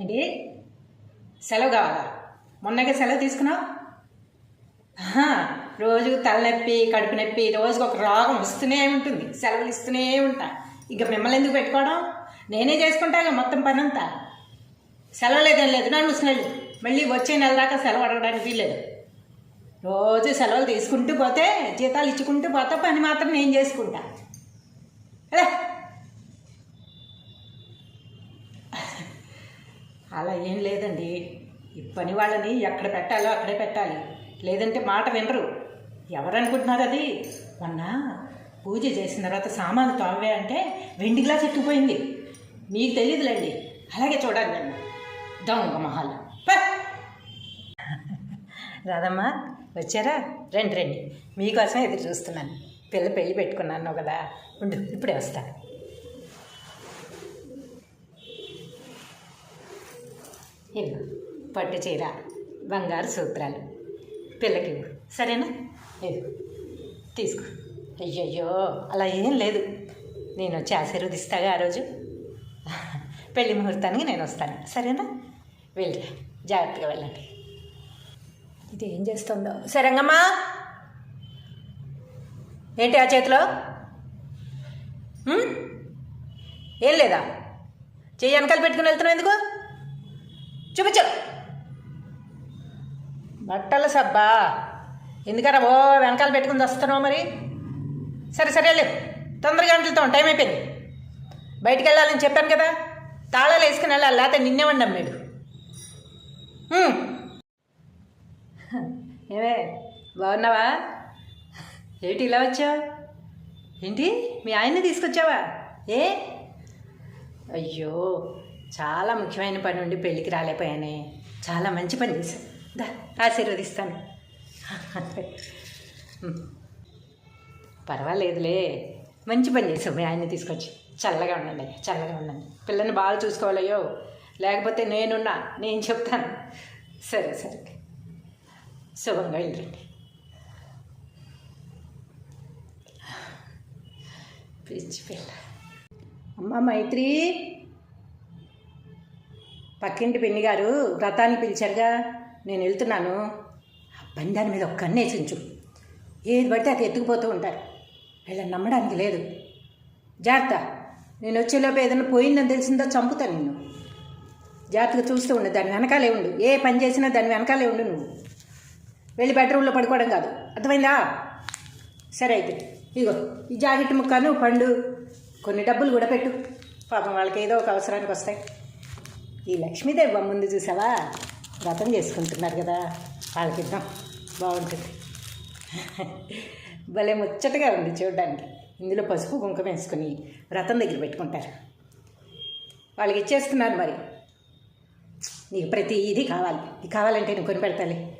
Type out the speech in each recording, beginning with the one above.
ఏంటి? సెలవు కావాలా? మొన్నగా సెలవు తీసుకున్నావు? రోజు తలనొప్పి కడుపు నొప్పి రోజుకు ఒక రోగం వస్తూనే ఉంటుంది. సెలవులు ఇస్తూనే ఉంటా. ఇంకా మిమ్మల్ని ఎందుకు పెట్టుకోవడం? నేనే చేసుకుంటాగా మొత్తం పని అంతా సెలవు లేదని లేదు. నన్ను స్మెల్ మళ్ళీ వచ్చే నెల దాకా సెలవు అడగడానికి వీల్లేదు. రోజు సెలవులు తీసుకుంటూ పోతే జీతాలు ఇచ్చుకుంటూ పోతే పని మాత్రం నేను చేసుకుంటా. అదే అలా ఏం లేదండి. ఈ పని వాళ్ళని ఎక్కడ పెట్టాలో అక్కడే పెట్టాలి. లేదంటే మాట వినరు. ఎవరనుకుంటున్నారు అది? మొన్న పూజ చేసిన తర్వాత సామాన్లు తోమవే అంటే వెండి గ్లాస్ ఎత్తుకుపోయింది. మీకు తెలియదులేండి. అలాగే చూడాలి నన్ను. దొంగ మహాలు. రాదమ్మా వచ్చారా? రండి రండి. మీకోసం ఎదురు చూస్తున్నాను. పిల్ల పెళ్ళి పెట్టుకున్నాను కదా. ఉండు ఇప్పుడే వస్తాను ఇదిగో పట్టు చీర బంగారు సూత్రాలు. పిల్లకి సరేనా? ఇది తీసుకో. అయ్యయ్యో అలా ఏం లేదు. నేను వచ్చి ఆశీర్వదిస్తాగా ఆ రోజు. పెళ్ళి ముహూర్తానికి నేను వస్తాను. సరేనా? వెళ్ళి జాగ్రత్తగా వెళ్ళండి. ఇది ఏం చేస్తుందో. సరేంగమ్మా ఏంటి ఆ చేతిలో? ఏం లేదా? చెయ్యి వెనకాల పెట్టుకుని వెళ్తున్నావు ఎందుకు? చూపించు బట్టల సబ్బా. ఎందుకరా ఓ వెనకాల పెట్టుకుని వస్తున్నావు మరి? సరే సరే వెళ్ళు. తొందరగా వెళ్తాం టైం అయిపోయింది. బయటికి వెళ్ళాలని చెప్పాను కదా. తాళాలు వేసుకుని వెళ్ళాలి. లేకపోతే నిన్నేమండి వండాం మీరు ఏమే బాగున్నావా? ఏంటి ఇలా వచ్చావు? ఏంటి? మీ ఆయన్ని తీసుకొచ్చావా? ఏ? అయ్యో చాలా ముఖ్యమైన పని ఉండి పెళ్ళికి రాలేకపోయానే. చాలా మంచి పని చేశాను దా ఆశీర్వదిస్తాను. పర్వాలేదులే. మంచి పని చేసావు మీ ఆయన్ని తీసుకొచ్చి. చల్లగా ఉండండి చల్లగా ఉండండి. పిల్లని బాగా చూసుకోవాలయ్యో లేకపోతే నేనున్నా నేను చెప్తాను. సరే సరే. శుభంగా వెళ్ళండి పిచ్చి పిల్ల. అమ్మ మైత్రి. పక్కింటి పిన్ని గారు వ్రతానికి పిలిచారుగా నేను వెళ్తున్నాను. ఆ దాని మీద ఒక్క కన్నేసి ఉంచు ఏది పడితే అది ఎత్తుకుపోతూ ఉంటారు. వీళ్ళని నమ్మడానికి లేదు. జాగ్రత్త నేను వచ్చేలోపు ఏదైనా పోయిందని తెలిసిందో చంపుతాను నిన్ను. జాగ్రత్తగా చూస్తూ ఉండు దాని వెనకాలే ఉండు. ఏ పని చేసినా దాని వెనకాలే ఉండు నువ్వు. వెళ్ళి బెడ్రూమ్లో పడుకోవడం కాదు. అర్థమైందా? సరే అయితే ఇదిగో ఈ జాకెట్ ముక్కను పండు కొన్ని డబ్బులు కూడా పెట్టు. పాపం వాళ్ళకి ఏదో ఒక అవసరానికి వస్తాయి. ఈ లక్ష్మీదేవి బొమ్మ ముందు చూసావా? వ్రతం చేసుకుంటున్నారు కదా వాళ్ళకి ఇద్దాం బాగుంటుంది. భలే ముచ్చటగా ఉంది చూడడానికి. ఇందులో పసుపు కుంకుమ వేసుకొని వ్రతం దగ్గర పెట్టుకుంటారు. వాళ్ళకి ఇచ్చేస్తున్నారు మరి. నీకు ప్రతి ఇది కావాలి. ఇది కావాలంటే నేను కొని పెడతాలి.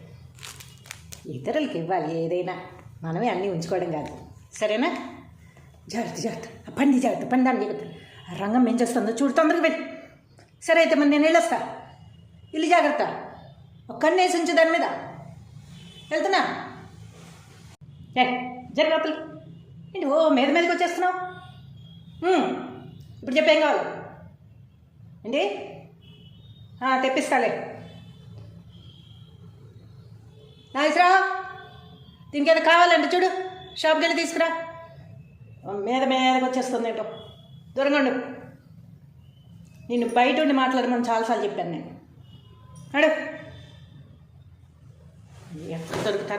ఇతరులకి ఇవ్వాలి ఏదైనా. మనమే అన్నీ ఉంచుకోవడం కాదు. సరేనా? జాగ్రత్త జాగ్రత్త. పండి జాగ్రత్త పండి దాన్ని ఆ రంగం ఏం చేస్తుందో చూడు తొందరగా వెళ్ళి. సరే అయితే మరి నేను వెళ్ళొస్తా. ఇల్లు జాగ్రత్త. ఒక్కడిని వేసి ఉంచు దాని మీద. వెళ్తున్నా? ఏ జరగతలు ఏంటి ఓ మీద మీదకి వచ్చేస్తున్నావు? ఇప్పుడు చెప్పేం కావాలి? ఏంటి? తెప్పిస్తాలే. నాగేశ్వరరావు దీనికి ఏదో కావాలంటే చూడు. షాప్కి వెళ్ళి తీసుకురా. మీద మీదకి వచ్చేస్తుంది ఏంటో. దూరంగా ఉండు. నిన్ను బయట ఉండి మాట్లాడమని చాలాసార్లు చెప్పాను నేను. నడు. ఎక్కడ దొరుకుతాను